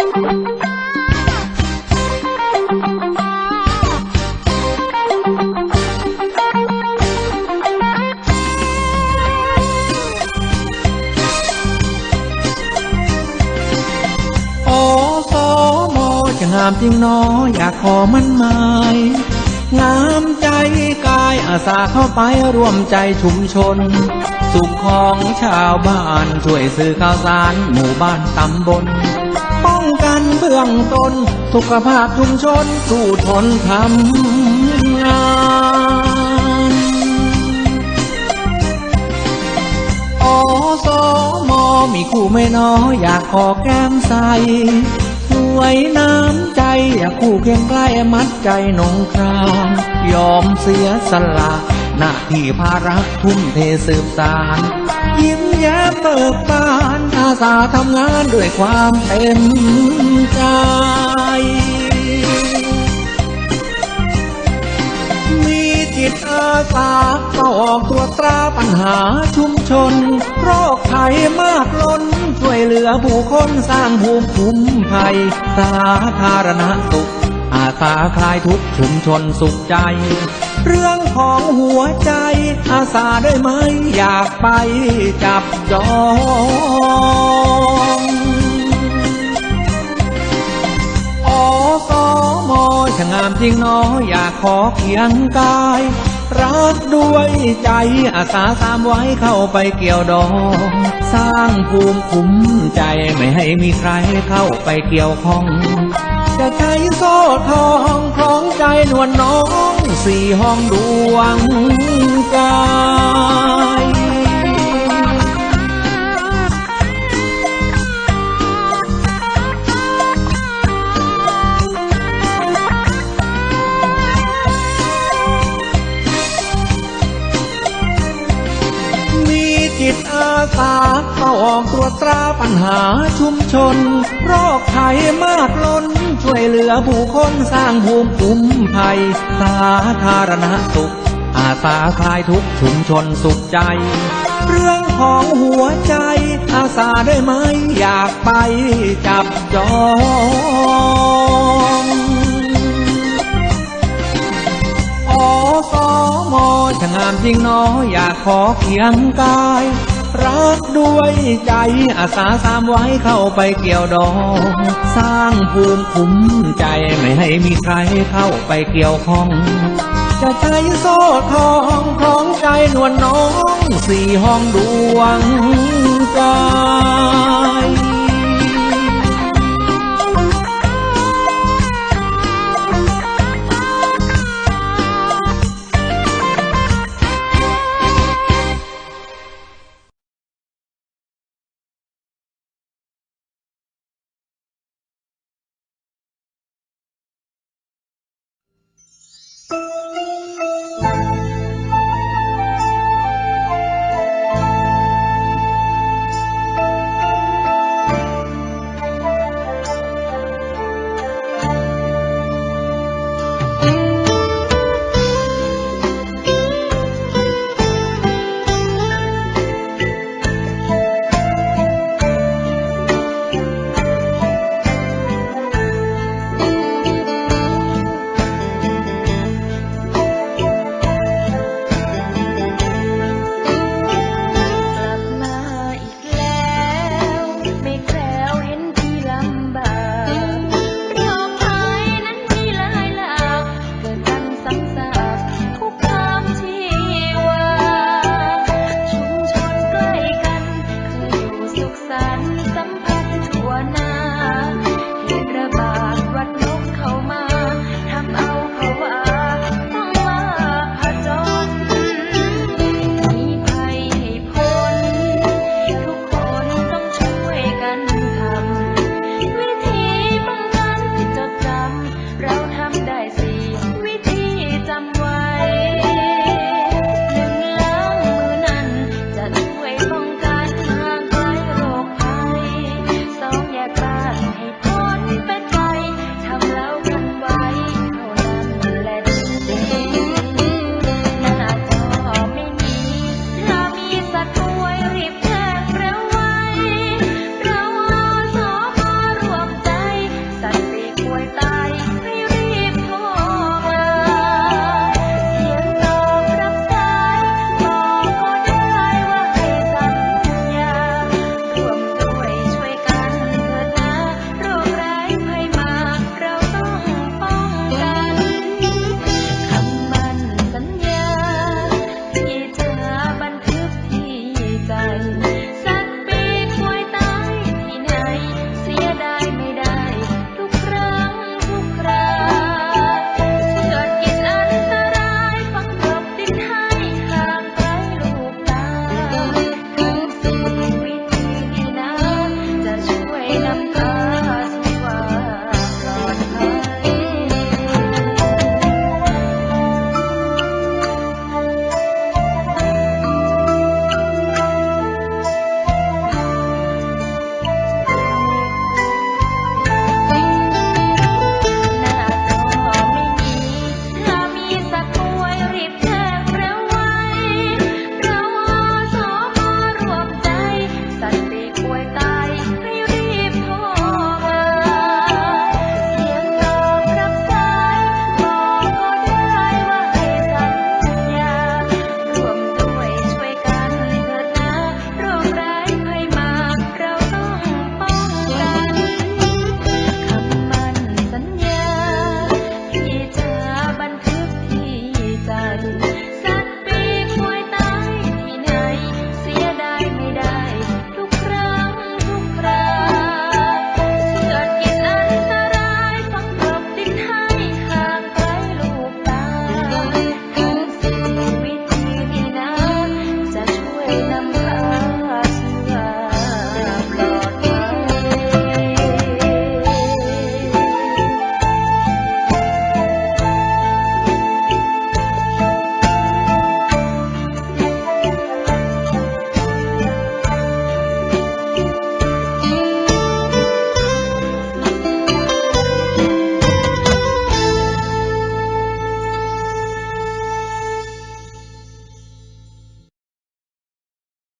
โอสมจะงามจริงหนออยากขอมันหมายงามใจกายอาสาเข้าไปร่วมใจชุมชน สุขของชาวบ้านช่วยสื่อข่าวสารหมู่บ้านตำบลป้องกัน เบื้องต้น สุขภาพชุมชนสู้ทนทำงานอสมมีคู่ไม่น้อยอยากขอแก้มใสสวยน้ำใจอยากคู่เคียงใกล้มัดใจนงคราม ยอมเสียสละ หน้าที่ภาระทุ่มเทสืบสาร ยิ้มแย้มเบิกบานอาสาทำงานด้วยความเต็มใจมีจิตอาสาเข้าออกตรวจตราปัญหาชุมชน โรคภัยมากล้น ช่วยเหลือผู้คนสร้างภูมิคุ้มภัย สาธารณสุข อาสาคลายทุกข์ชุมชนสุขใจ เรื่องของหัวใจ อาสาได้ไหมอยากไปจับจองอสมช่างงามจริงหนออยากขอเคียงกาย รักด้วยใจอาสาสามไว้เข้าไปเกี่ยวดอง สร้างภูมิคุ้มใจไม่ให้มีใครเข้าไปเกี่ยวข้อง จะใช้โซ่ทองคล้องใจนวลน้องสี่ห้องดวงใจ ออกตรวจตราปัญหาชุมชน โรคภัยมากล้น ช่วยเหลือผู้คนสร้างภูมิคุ้มภัย สาธารณสุข อาสาคลายทุกชุมชนสุขใจ เรื่องของหัวใจ อาสาได้ไหมอยากไปจับจองอสมชงามจริงหนออยากขอเคียงกาย รักด้วยใจอาสาสามไว้เข้าไปเกี่ยวดอง สร้างภูมิคุ้มใจไม่ให้มีใครเข้าไปเกี่ยวข้อง จะใช้โซ่ทองคล้องใจนวลน้อง สี่ห้องดวงใจ「you.